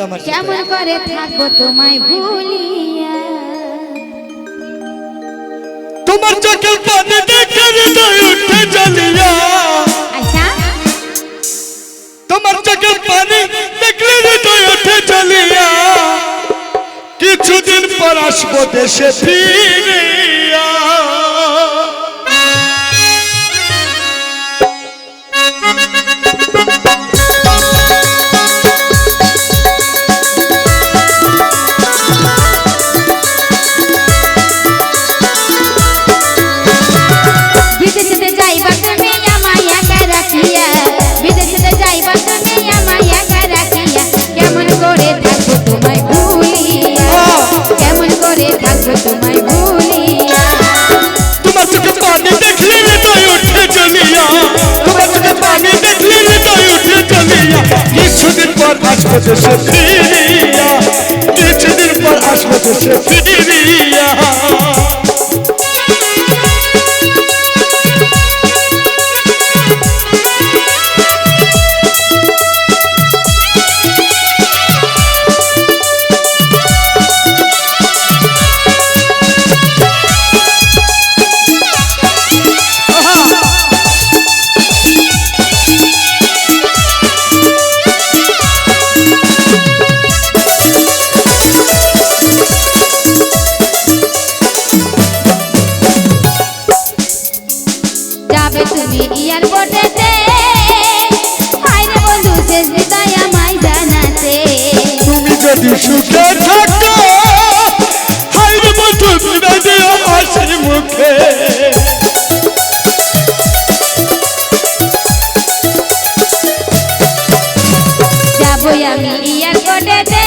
থাকবে আমার কেমন করে থাকব তোমায় ভুলিয়া? তোমার চোখের পানি দেখে হৃদয় উঠে জ্বলিয়া। আচ্ছা। তোমার চোখের পানি দেখলে হৃদয় উঠে জ্বলিয়া। কিছুদিন পর আসব দেশে ফিরিয়া কিছুদিন পর আসব দেশে ফিরিয়া কিছুদিন পর আসব দেশে ফিরিয়া। তুমি এয়ারপোর্টেতে হাইরে বন্ধু শেষ বিদায় আমায় জানাতে। তুমি যদি সুখে থাকো হাইরে বন্ধু বিদায় দিও হাসি মুখে। যাবই আমি এয়ারপোর্টেতে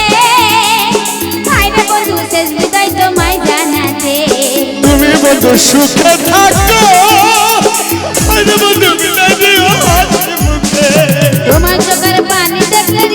হাইরে বন্ধু শেষ বিদায় তোমায় জানাতে। তুমি বন্ধু সুখে থাকো।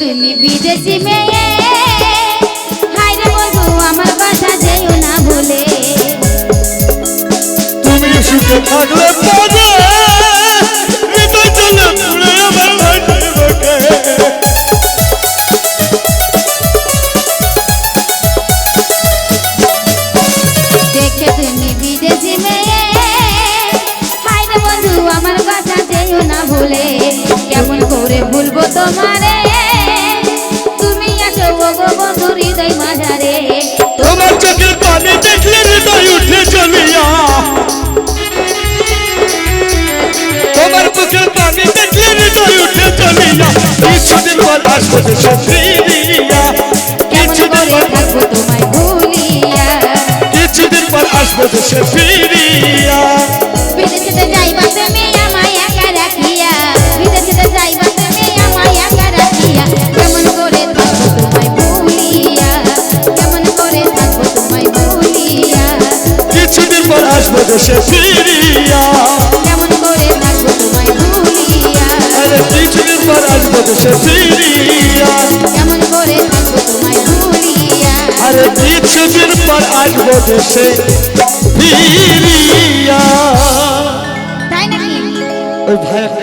তুমি বিদেশি মেয়ে। হাইরে বন্ধু আমার বাসা যেও না ভুলে তুমি সুখে থাকলে পাবে আমার বাসা যেও না ভুলে কেমন করে ভুলবো তোমারে? পর ফিরিয়া কেমন কিছুদিন পর থাকব তোমায় ভুলিয়া কিছুদিন পর আসব দেশে ফিরিয়া বিদেশেতে যাইবা তুমি আমায় একা রাখিয়া। বিদেশেতে যাইবা তুমি আমায় একা রাখিয়া। কেমন করে থাকব তোমায় ভুলিয়া। কেমন করে থাকব তোমায় ভুলিয়া। কিছুদিন পর আসব দেশে ফিরিয়া কেমন করে থাকব তোমায় ভুলিয়া। আরে কিছুদিন পর আসব দেশে ফিরিয়া কিছুদিন পর আসব দেশে ফিরিয়া ওই ভাই